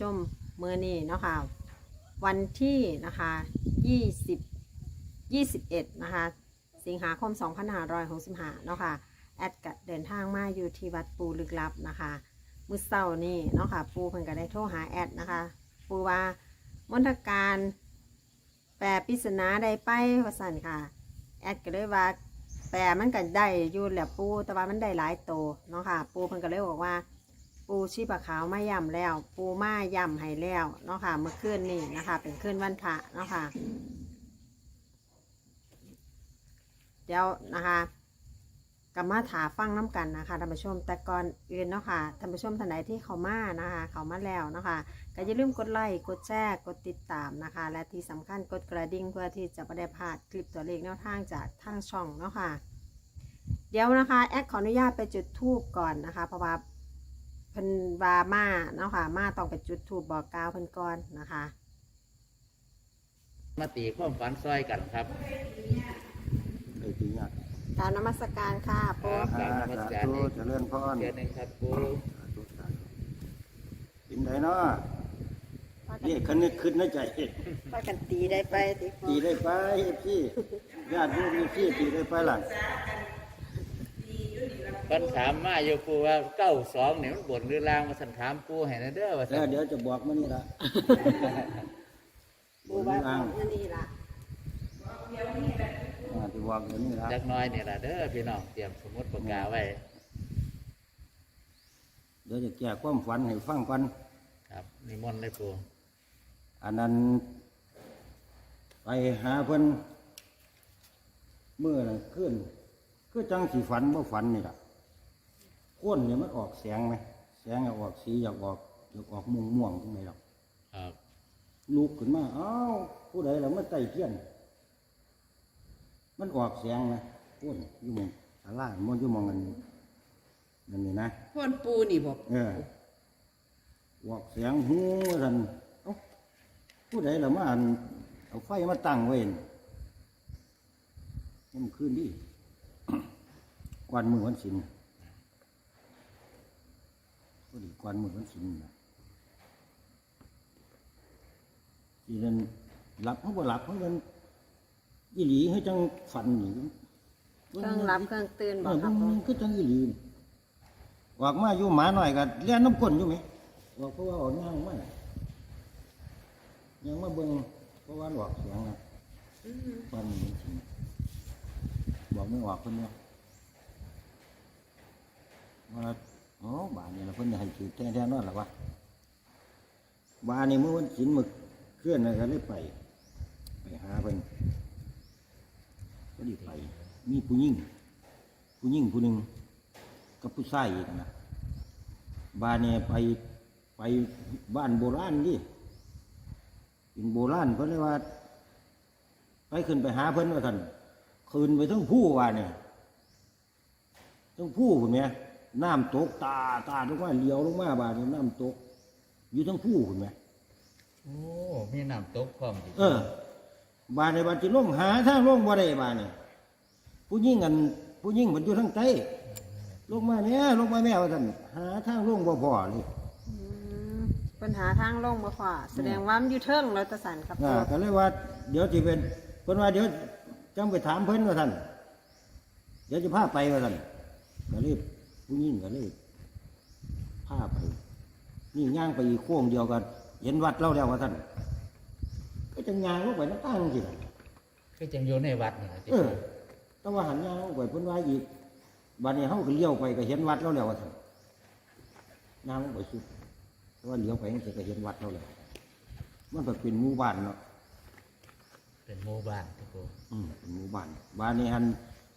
ชมเมื่อนี้เนาะค่ะวันที่นะคะ20 21นะคะสิงหาคม 2565เนาะค่ะแอดก็เดินทางมาอยู่ที่วัดปูลึกลับนะคะมือเช้านี่เนาะค่ะปูเพิ่นก็ได้โทรหาแอดนะคะ ปูว่ามนทการแปลปริศนาได้ไปวสั่นค่ะ แอดก็เลยว่าแปลมันก็ได้อยู่แหละปูแต่ว่ามันได้หลายโตเนาะค่ะ ปูเพิ่นก็เลยบอกว่า ปูชีปะขาวมาย่ำแล้ว ปูมาย่ำให้แล้วเนาะค่ะ เมื่อคืนนี่นะคะ เป็นคืนวันพระเนาะค่ะ เดี๋ยวนะคะกลับมาถาฟังน้ำกันนะคะท่านผู้ชมแต่ก่อนอื่นเนาะค่ะท่านผู้ชมท่านไหนที่เขามานะคะ เขามาแล้วเนาะค่ะก็อย่าลืมกดไลค์กดแชร์กดติดตามนะคะ และที่สำคัญกดกระดิ่งเพื่อที่จะไม่ได้พลาดคลิปตัวเลขแนวทางจากทางช่องเนาะค่ะ เดี๋ยวนะคะแอดขออนุญาตไปจุดทูบก่อนนะคะเพราะว่า พิ่นวามาเนาะค่ะ มาต้องไปจุดทูบบอกกล่าวเพิ่นก่อนนะคะ มาตีความฝันซอยกันครับไอ้ที่ยากกรารนมัสการค่ะปูครับสาธุเจริญพรเดือนหนึ่งครับปูสาธุสาธุกินได้เนาะนี่คันนึกขึ้นในใจพากันตีได้ไปติตีได้ไปเอฟซีญาติโยมเอฟซีตีได้ไปหลัง เพิ่นถามมาอยู่ปูว่าเก้าสองเนี่ยมันบนหรือลางมาสันถามปูให้นะเด้อว่าสัแล้วนเดี๋ยวจะบอกมันนี่ละปูว่าบอกเมื่อนี้ล่ะอ่าที่บอกเดี๋ยวนี้ละจักหน้อยนี่ล่ะเด้อพี่น้องเตรียมสมุดปากกาไว้เดี๋ยวจะแก้ความฝันให้ฟังก่อนครับนิมนต์เลยปูอันนั้น ไปหาเพิ่นเมื่อน่ะขึ้นคือจังสีฝันบ่ฝันนี่ละ ก้นเนี่ยมันออกแสงไหมแสงอะออกสีอยากออกอยากออกม่วงม่วงๆตรงไหนหรอกครับลุกขึ้นมาอ้าวผู้ใดล่ะมาไต่เทียน มันออกเสียงนะพุ่นอยู่หมองศาลามันอยู่หมองกันนั่นนี่นะพ่นปูนี่บอกเออออกเสียงหูสันเอ้าผู้ใดล่ะมาอันเอาไฟมาตั้งไว้นี่นี่มันขึ้นดิกวนมือวันศิลป์พอ ดีกวนมือวันศิลป์นะทีนั้นหลับเขาบ่หลับเขาเงินอีหลีให้จังฝันนี่เครื่องรับเครื่องตื่นเอบอกอครับมัปูนคือจังอีหลีนี่ออกมาอยู่หมาหน่อยก็เลี้ยนน้ำก้นอยู่ไหมออกเพราะว่าออกย่างมายังมาเบิ่งเพราะว่าหลอกเสียงนะวันนี้จริงบอกไม่ออกคนเนี้ยว่า อ๋อบานนี่ละเพิ่นให้ถือแท้ๆนั่นหรอวะบานนี่เมื่อวันศิลมึกเคลื่อนอะไรกันเลยไป ไปหาเพิ่นก็ดีไป มีผู้หญิงผู้หญิงผู้หนึ่งกับผู้ชายอีกนะบ้านเนี่ยไปไปบ้านโบราณดิเป็นโบราณเพิ่นเลยว่า ไปขึ้นไปหาเพิ่นว่าท่านขึ้นไปทั้งผู้ว่าเนี่ยทั้งผู้คุณแม่ย น้ำตกตาตาลงมาเลี้ยวลงมาบ้านนี้น้ำตก อยู่ทั้งผู้คุณแม่โอ้มีน้ำตกพร้อมดิเออบ้านในบ้านที่ลงหาทางลงบ่ได้บ้านนี่ผู้ยิ่งกันผู้ยิ่งมันอยู่ทางใต้ลงมาเนี่ยลงมาแม่ว่าท่านหาทางลงบ่พอเลยอืมปัญหาทางลงมาขวาแสดงว่ามันอยู่เทิงเราตะสันครับอ่าปูก็เลยว่า เดี๋ยวสิเป็นเพิ่นว่าเดี๋ยวจังไปถามเพิ่นว่าท่านเดี๋ยวจะพาไปว่าท่านก็เลย ผู้ยิ่งก็เลยพาไปนี่ย่างไปอีกโค้งเดียวกัน เห็นวัดเราแล้วว่าท่านก็จังย่างลงไปน้ำตั้งสิล่ะคือจังอยู่ในวัดนี่ล่ะติเออแต่ว่าหันยางไปเพิ่นว่าอีกบัดนี้เฮาก็เลี้ยวไปก็เห็นวัดแล้วแล้วว่าซั่นยางลงไปสุดแต่ว่าเลี้ยวไปจังซี่ก็เห็นวัดแล้วแล้วมันก็เป็นหมู่บ้านเนาะเป็นหมู่บ้านติปูอืมเป็นหมู่บ้านบ้านนี้หัน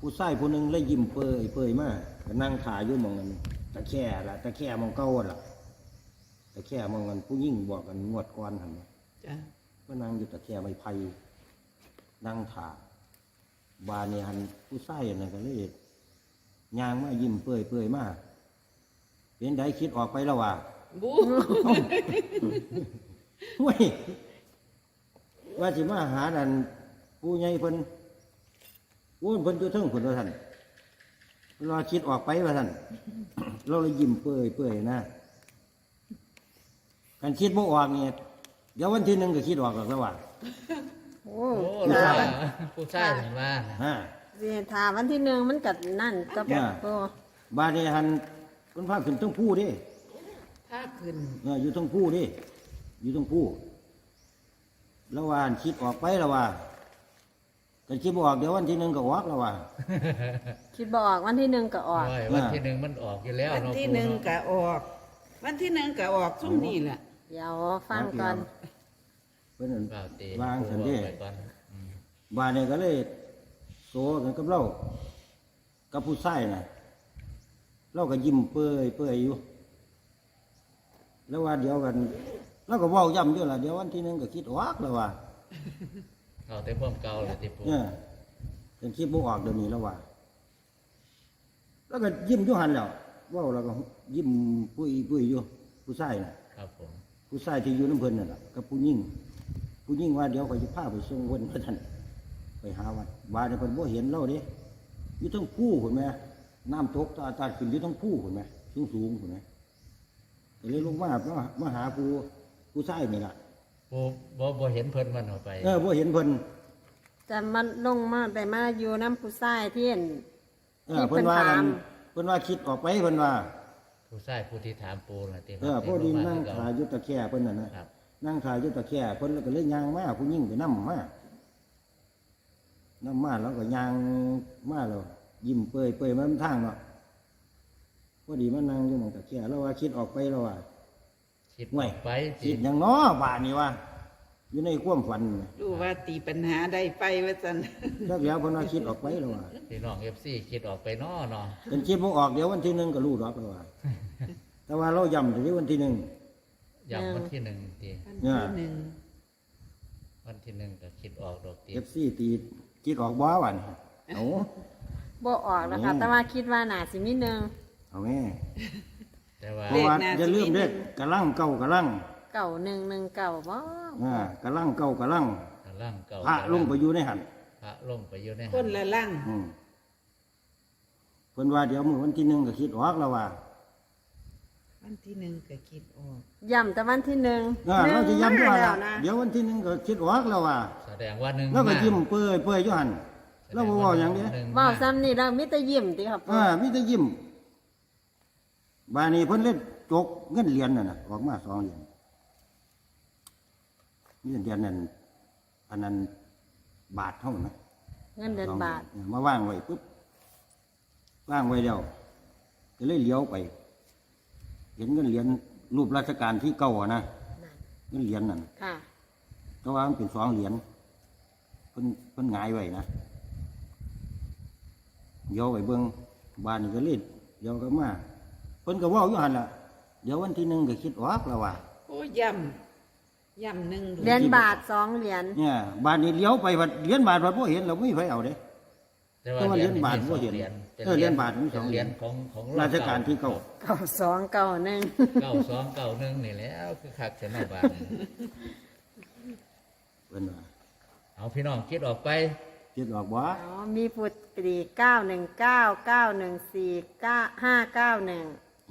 ผู้ชายผู้หนึงเลยยิ้มเปยเปยมาก็นั่งถ่ายอยู่หมองนั้นตะแคร่ล่ะตะแคร่หมองเก่าล่ะตะแคร่หมองกันผู้หญิงบอกกันงวดก่อนหั่นน่ะจ้ะก็นั่งอยู่ตะแคร่ไม้ไผ่นั่งถ่าบานนี่หันผู้ชายนั่นก็เลยยางมายิ้มเปื่อยเปื่อยมาเป็นไดคิดออกไปแล้วว่าบูเว้ยว่าสิมาหาดันผู้ใหญ่เพิ่น โอ้ยเพิ่นอยู่เทิงเพิ่นว่าท่านรอคิดออกไปว่าท่านเราเลยยิ้มเปื่อยเปื่อยนะกันคิดบ่ออกนี่เดี๋ยววันที่หนึ่งก็คิดออกหรอกแล้วว่า โอ้โอ้ผู้ล่ะชายผู้ชายเห็นว่าฮะ เสียถามวันที่หนึ่งมันกันั่นก็เนี่ย โอ้บาดนี้หันคนพาขึ้นต้องผู้เดิถ้าขึ้นเอออยู่ต้องผู้เดิอยู่ต้องผู้แล้วว่าอันคิดออกไปแล้วว่า กันคิดบ่ออกเดี๋ยววันที่หนึ่งก็ออกแล้วว่าคิดบออกวันที่หนึ่งก็ออก โอ้ยวันที่หนึ่งมันออกอยู่แล้ววันเนาะที่ปูหนึ่งเนาะก็ออก วันที่หนึ่งก็ออกช่วงนี้แหละเดี๋ยวฟังก่อน เพิ่นนั่นว่าวตีวางสันเด้ปูบอกไปก่อนอืมบาดนี้ก็เลยโซกันกับเรากับผู้ชายน่ะ เราก็ยิ้มเปื่อยเปื่อยอยู่ แล้วว่าเดี๋ยวกันเราก็เว้าย้ำอยู่ล่ะเดี๋ยววันที่หนึ่งก็คิดออกแล้วว่า เอาแต่พวกเก่าเลยติปูเนี่ยเป็นคิดบ่ออกเดี๋ยวนี้แล้วว่า แล้วก็ยิ้มอยู่หันแล้วเว้าแล้วก็ยิ้มปุ้ยปุ้ยอยู่ผู้ชายน่ะครับผมผู้ชายที่อยู่น้ำเพิ่นนั่นแหละกับผู้หญิงผู้หญิงว่าเดี๋ยวก็จะพาไปส่งวันพระท่านไปหาวัดว่าเนี่ยเพิ่นบ่เห็นเราเด้อยู่ทั้งผู้เห็นไหมน้ำตกตาตาขึ้นอยู่ทั้งผู้เห็นไหมสูงสูงเห็นไหมก็เลยลงมามามาหาผู้ผู้ชายนี่ล่ะ ปูบ่บ่เห็นเพิ่นมันออกไปเออบ่เห็นเพิ่นจะมาลงมาได้มาอยู่น้ำผู้ชายที่เห็น เออเพิ่นว่าที่เพิ่นถามกันเพิ่นว่าคิดออกไปเพิ่นว่า ผู้ชายผู้ที่ถามปูน่ะติเออพอดีนั่งถ่ายอยุตะแคร่เพิ่นน่ะนะครับ นั่งถ่ายอยุตะแคร่เพิ่นแล้วก็เลยย่างมาผู้หญิงไปนำมานํมาแล้วก็ย่างมาแล้วยิ้มเปื่อยเปื่อยมาทางเนาะพอดีมานั่งอยู่หมองตะแคร่แล้วว่าคิดออกไปแล้วว่า คิดห่วยออกไปคิดหยังน้อบ้านนี่ว่าอยู่ในความฝันนี่รู้ว่าตีปัญหาได้ไปว่าจันแล้วเดี๋ยวเพิ่นว่าคิดออกไปแล้วว่าพี่น้อง FC คิดออกไปน้อเนาะเป็นคิดบ่ออกเดี๋ยววันที่หนึ่งก็รู้ดอกแล้วว่าแต่ว่าเราย้ำถึงวันที่หนึ่งย้ำวันที่หนึ่งตีวันเนี่ยที่หนึ่งวันที่หนึ่งก็คิดออกดอกตีเอฟซีตีคิดออกบ่วันเอา บ่ออกแล้วค่ะ อืม แต่ว่าคิดว่าหนาสิมีหนึ่งเอาแม่ แต่ว่าเพราะว่าอย่าลืมเด้กะลังเก่ากะลังเก่าหนึ่งหนึ่งเก่าบ่อ่ากะลังเก่ากะลังกำลังเก่าพระลงไปอยู่ในหันพระลงไปอยู่ในคนละล่างอืมเพิ่นว่าเดี๋ยวมื้อวันที่หนึ่งก็คิดออกแล้วว่าวันที่หนึ่งก็คิดออกย่ำแต่วันที่หนึ่งอ่าเราจะย้ำด้วยแล้แล้วนะเดี๋ยววันที่หนึ่งก็คิดออกแล้วว่าแสดงว่าหนึ่งแล้วก็มายิ้มเปื่อยเปื่อยอยู่หันแล้วบ่เว้าหยังเด้หนึ่เว้ามาซ้ำนี่เรามิตรยิ้มติครับอ่ามีแต่ยิ้ม บาดนี้เพิ่นเล่นจกเงินเหรียญน่ะนะออกมาสองเหรียญเงินเหรียญนั่นอันนั้นบาทเท่านั้นนะเงินเดือนบาทเออมาว่างไว้ปุ๊บว่างไว้แล้วก็เลยเลี้ยวไป เห็นเงินเหรียญรูปราชการที่เก่าอะนะเงินเหรียญนั่นค่ะก็ว่ามันเป็นสองเหรียญเพิ่นเพิ่นหงายไว้นะเลี้ยวไปเบิ่งบ้านนี่ก็เลยเลี้ยวก็มาเพิ่นก็เว่าอยู่หันล่ะ เดี๋ยววันที่หนึ่งก็คิดออกแล้วว่าโอ้ย่ำย่ำหนึ่งเหรียญบาทสองเหรียญเนี่ยบ้านนี้เลี้ยวไปวัดเหรียญบาทวัดบ่เห็นเราไม่ไปเอาเด้แต่แต่ว่าเหรียญบาทมีบ่เห็นสองเออเหรียญบาทมีสองเหรียญของของราชการที่เก่าเก่าสองเก่าหนึ่งเก้าสองเก้าหนึ่งนี่แหล้วคือคักเสยเนอบาทเพิ่นว่าเอาพี่น้องคิดออกไปคิดออกบ่อ๋อมีปุตตรีเก้าหนึ่งเก้าเก้าหนึ่งสี่เก้าห้าเก้าหนึ่ง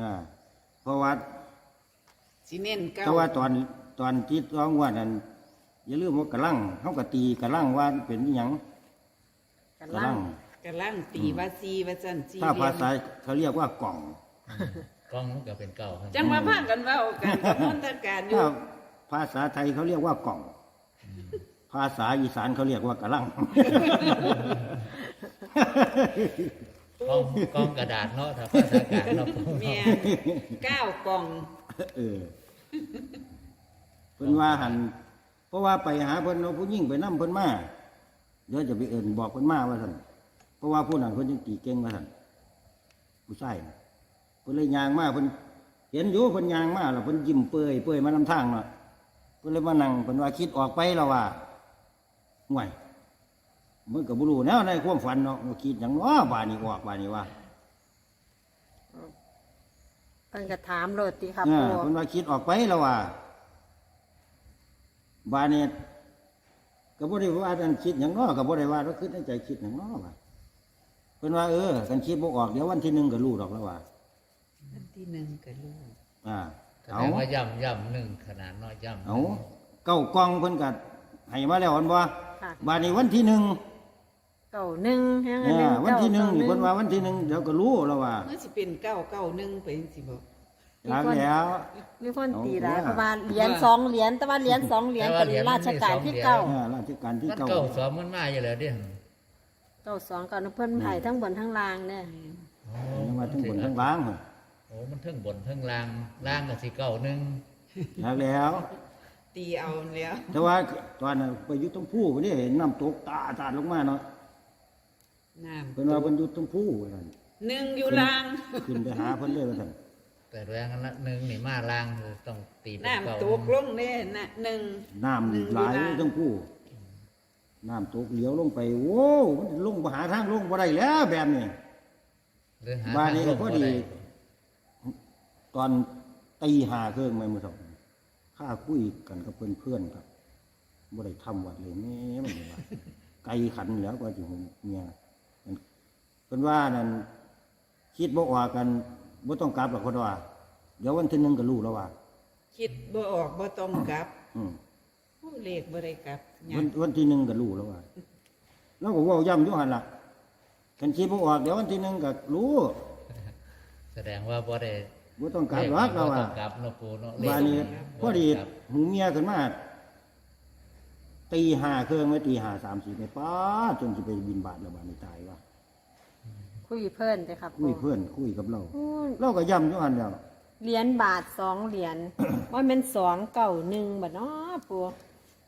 อ่าเพราะว่าสิเน้นเก้าแต่ว่าตอนตอนที่ต้องว่านั้นอย่าลืมว่ากระลังเขาก็ตีกระลังว่าเป็นอหยังกันกระล่าลังงกำลังตีว่าซีว่าจันซีถ้าเหลี่ภายมษาเขาเรียกว่ากล่องกล้องมันก็เป็นเก้าครับจังว่าพากันเว่ากันกับมนตการอยู่ถ้าภาษาไทยเขาเรียกว่ากล่อง ภาษาอีสานเขาเรียกว่ากระลัง กล้องกล้องกระดาษเนาะถ้าภาษากลางเนาะแม่นเก้ากล่อง เออเพิ่นว่าหันเพราะว่าไปหาเพิ่นเอาผู้หญิงไปนํเพิ่นมาเดี๋ยวจะไปเอิ้นบอกเพิ่นมาว่าซั่นเพราะว่าผู้นั้นเพิ่นยังตีเก่งว่าซั่นผู้ชายน่ะเพิ่นเลยยางมาเพิ่นเห็นอยู่เพิ่นยางมาแล้วเพิ่นยิ้มเปื่อยเปื่อยมานำทางเนาะเพิ่นเลยมานั่งเพิ่นว่าคิดออกไปแล้วว่าห่วย มันก็บ่รู้แนวในความฝันเนาะว่าคิดหยังเนาะบาดนี้ออกบาดนี้ว่าเพิ่นก็ถามโรติครับเอปูอเพิ่นว่าคิดออกไปแล้วว่าบาดนี้ก็บ่ได้ว่าอันคิดหยังเนาะก็บ่ได้ว่าเราคิดในใจคิดหยังเนาะว่าเพิ่นว่าเออกันคิดบ่ออกเดี๋ยววันที่หนึ่งก็รู้ดอกแล้วว่าวันที่หนึ่งก็รู้อ่าแสดงว่าย่ำย่ำหนึ่งขนาดน้อยย่ำเอาเก้ากองเพิ่นก็ให้มาแล้วอันบ่ค่ะ บาดนี้วันที่หนึ่ง เก่าหนึ่งยังไงเออวันที่หนึ่งเก้านี่เพิ่นเก้ว่าวันที่หนึ่งเดี๋ยวก็รู้แล้วว่าเมื่อสิเป็นเก้าเก้าหนึ่งไปสิบอกหลังแล้ว มีคนตีหลายเอาเพราะว่าเหรียญสองเหรียญแต่ว่าเหรียญสองเหรียญเป็นราชการที่เก้าเออราชการที่นั่นเก้าเก้าสองมันมาอยู่แล้วเดิเก้าสองเก่าเพิ่นไผ่ทั้งบนทั้งล่างเนี่ยยังว่าทั้งบนทั้งล่างหั่นโอ้มันเทั้งบนเทั้งล่างล่างก็สิเก้าหนึ่งหลังแล้ว ตีเอาแล้ว แต่ว่าตอนนั้นไปอยู่ตรงผู้นี่เห็นน้ำตกตาตาดลงมาเนาะ น้เพิ่นว่าเพิ่นอยู่ตรงผู้ว่าซั่นำหนึ่งอยู่ล่าง ขึ้นไปหาเพิ่นเลยว่าซั่นแต่แรงกันละหนึ่งนี่มาล่างคือต้องตีเป็นเก้าน้ำตกลงเน่น่ะหนึ่งน้ำหลายอยู่ตรงผู้น้ำตกเหลียวลงไปโว้มันลงบ่หาทางลงบ่ได้แล้วแบบนี้หรือหาบ้านนี้ทางลก็งพอบ่ดีได้ตอนตีหาเครื่องไม่มือสองข้าคุยกันกับเพื่อนเพื่อนๆครับบ่ได้ทำวัดเลยแม่มันนี่ว่าไกลขันแล้วกว่าอยู่เมียมัน เพิ่นว่านั่นคิดบ่ออกกันบ่ต้องกลับหรอกเพิ่นว่า เดี๋ยววันที่หนึงก็รู้แล้วว่า คิดบ่ออกบ่ต้องกลับอืมผู้เลขบ่ได้กลับหยัวันงวันที่หนึงก็รู้แล้วว่าแล้วก็เว้าย้ำอยู่หั่นล่ะคันคิดบ่ออกเดี๋ยววันที่หนึงก็รู้แสดงว่าบ่ได้บ่ต้องกลับหรอกแล้วว่าบ่ต้องกลับเนาะปูเนาะบ้านนี้พอดีหูเมียขึ้นมาตีห้าเครื่องไว้ตีห้าสามสี่ไปป้าดจนจะไปบินบาทแล้วบ้านนี้ตายว่ะ คุยเพิ่นเลยครับคุยเพื่อนคุยกับเราอู้เราก็ย้ำอยู่อันเดียวเหรียญบาทสองเหรียญ ว่าเป็นสองเก้าหนึ่งบัดเนาะปู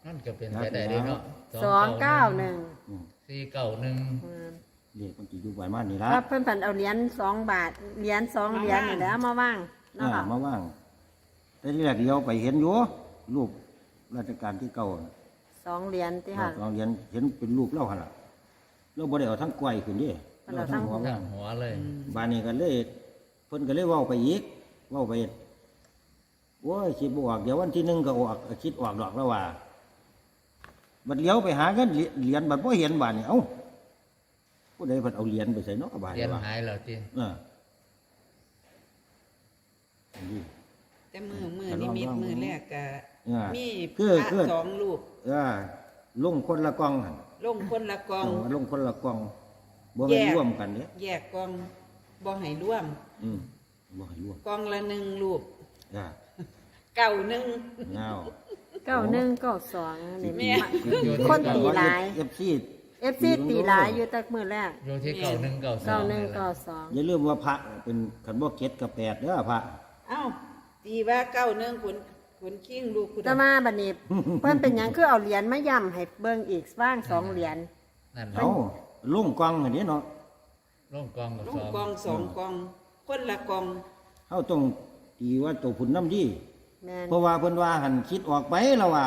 นั่นก็เป็นไปได้เด้เนาะสองเก้าหนึ่งอืมสี่เก้าหนึ่งเรียกมันจะอยู่ไว้มานนี่ละถ้าเพิ่นผันเอาเหรียญสองบาทเหรียญสองเหรียญนี่แหล้วมาว่างเนาะอ่าค่ะมาว่าง แต่ที่แรกเดียวไปเห็นอยู่รูปราชการที่เก่าน่ะสองเหรียญที่ค่ะเราเห็นเห็นเป็นรูปเล่าหันละเราบ่ได้เอาทั้งกล้วยขึ้นดิ มันเอาทั้งหัว ตั้ว่างงหัวเลยบ้านนี้ก็เลยเพิ่นก็เลยเว้าไปอีกเว้าไปโอ้ยคิดบออกเดี๋ยววันที่หนึ่งก็ออกคิดออกดอกแล้วว่าบัดเลี้ยวไปหาเงินเหรียเหรียญบัดบ่เห็นบาดนี่เอ้าผู้ใดเพิ่นเอาเหรียญไปใส่เนาะบาดเรียนว่าหายแล้วที่เออนี่ แต่มือมือนิมิตมือแรกก็อ่ามีมีพคือระคือ สองรูปเออลงคนละกล่องหั่นลงคนละกอง เออลงคนละกล่อง บ่แม่นแยกร่วมกันเด้แยกกองบ่ให้ร่วม อืมบ่ให้ร่วมกองละหนึ่งรูปอ่าเก่าหนึ่งเงาเก้าหนึ่งเก้าสองนี่แม่คนตีหลาย เอฟซี เอฟซีตีหลายอยู่แต่มือแรกอยู่ที่เก้าหนึ่งเก้าสอเก้างหนึ่งเก้าสองอย่าลืมว่าพระเป็นขันบ่เก็ดกับแปดเด้อพระ เอ้าตีว่าเก้าหนึ่งขุนขุนคิงลูกคุณแต่มาบัดนี้ เพิ่นเป็นหยังคือเอาเหรียญมาย่ำให้เบิ่งอีกว่างสองเหรียญนั่นเอา ลงกล่องอันนี้เนาะลงกองกับลูสกองกองสองกอง คนละกองเฮาต้องตีว่าตัวผุนน้ำดี แม่นเพราะว่าเพิ่นว่าหันคิดออกไปแล้วว่า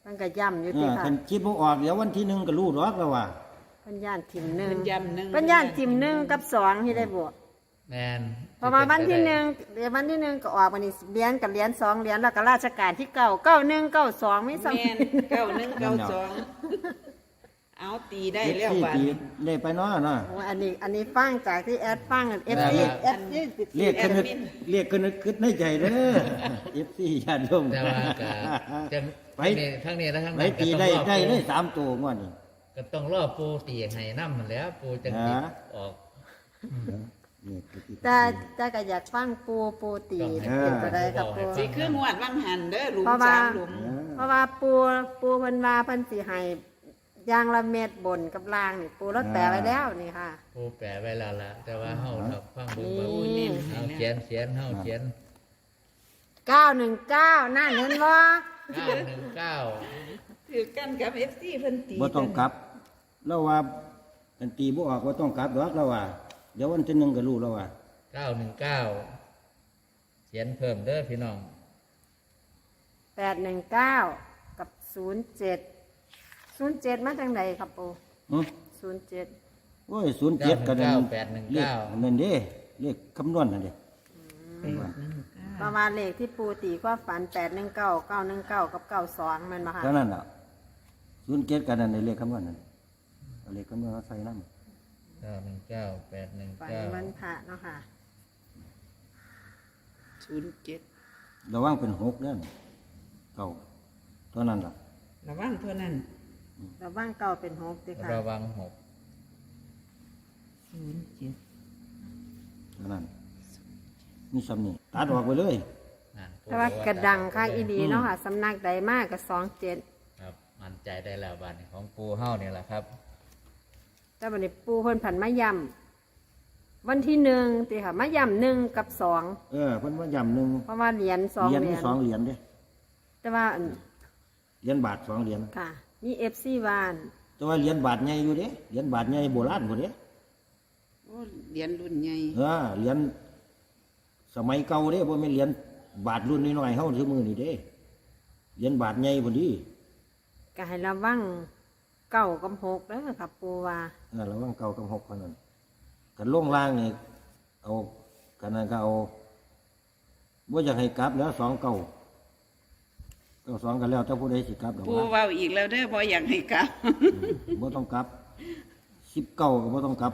เพิ่นก็ย่ำอยู่เอที่อค่ะคันคิดบ่ออกเดี๋ยววันที่หนึ่งก็รู้ดอกแล้วว่าเพิ่นย่านทิมหนึ่งเป็นยำหนึ่งเพิ่นย่านทิมหนึ่งกับสองที่ได้บวกแมนเพราะว่าวันที่หนึ่งเดี๋ยววันที่หนึ่งก็ออกวันนี้เหรียญกับเหรียญสองเหรียญแล้วก็ราชการที่เก้าเก้าหนึ่งเก้าสองไม่สำแม่นเก้าหนึ่งเก้าสอง เอาตีได้แล้วที่บัดตีนี้ได้ไปเนาะเนาะโอ้อันนี้อันนี้ฟังจากที่แอดฟังเอฟซีเอฟซีเรียกขึ้นนึกเรียกขึ้นนึกคิดในใจเด้อ FC ญาติโยมแต่ว่าก็จะไปทั้งนี้ทั้งนี้และทั้งไปนั้นก็ตีต้องได้รอได้ปูได้สามตัวงวดนี้ ก็ต้องรอปูตีให้น้ำมันแหล้วปูจะติดฮะ ออก นี่คือที่ แต่แต่ก็อยากฟังปูปูตีต้องให้เป็นตัวใดครับปู สิคืองวดวังหันเด้อหลุมเพราะว่า สามหลุม เพราะว่าปูปูเพิ่นว่าเพิ่นสิให้ ยางละเม็ดบนกับล่างนี่ปูรถแปะไว้แล้วนี่ค่ะ ปูแปะไว้แล้วล่ะแต่ว่าเฮาถ้าฟังเบิ่งนี่ว่าเน้นเฮาเขียนเขียนเฮาเขียน919นั่นเห็นบ่919ถือกันกับเอฟซีเพิ่นตีบ่ต้องกลับแล้วว่ากันตีบ่ออกบ่ต้องกลับดอกแล้วว่าเดี๋ยววันที่หนึ่งก็รู้แล้วว่า919เขียนเพิ่มเด้อพี่น้อง819กับ 07 07มาจากไหนครับปูหึ07โอ้ยศูนย์เจ็ดกันนั่นแปดหนึ่งเรียกเก้า นั่นเด้เรียกคำนวณนั่นเด้ประมาณเลขที่ปูตีก็ฝัน819 919กับ92แม่นบ่คะเท่านั้นล่ะศูนย์เจ็ดกันนั่นในเลขคำนวณนั่นเอาเลขคำนวณมาใส่นั่น919ฝันวัน819พระเนาะค่ะ ศูนย์เจ็ดระวังเป็นหกเด้อเก่าเท่านั้นล่ะระวังเท่านั้น ระว่างเก่าเป็นหกดีค่ะระวังหกศูนย์เจ็ดเท่านั้นนี่สำนี่ตัดออกไปเลยนั่นแต่ว่ากระดังข้างอีดีเนาะค่ะสำนักใดมากกับสองเจ็ดครับ มั่นใจได้แล้วบ้านนี้ของปูเฮานี่แหละครับ แต่วันนี้ปูเพิ่นผันมาย่ำวันที่หนึ่งตีค่ะมาย่ำหนึ่งกับสองเออเพิ่นว่าย่ำหนึ่งเพราะว่าเหรียญสองเหรียญเหรีมียญสองเหรียญเด้แต่ว่าอันเหรียญบาทสองเหรียญค่ะ นี่เอฟซีวานแต่ว่าเหรียญบาทใหญ่อยู่เด้เหรียญบาทใหญ่โบราณกว่าเด้โอ้เหรียญรุ่นใหญ่เออเหรียญสมัยเก่าเด้บ่แม่นเหรียญบาทรุ่นน้อยๆเฮาซื้อมือนี่เด้เหรียญบาทใหญ่พุ่นดีก็ให้ระวังเก้ากับหกแล้วค่ะปูว่าเออระวังเก่ากับหกคนนั้นกันลงล่างนี่เอากันนั้นก็เอาบ่อยากให้กลับแล้วสองเก่า เก้าสองกันแล้วถ้าผู้ใดสิกลับดอกปูว่าเว้าอีกแล้วเด้อบ่อยากให้กลับบ่ต้องกลับสิบเก้าก็บ่ต้องกลับ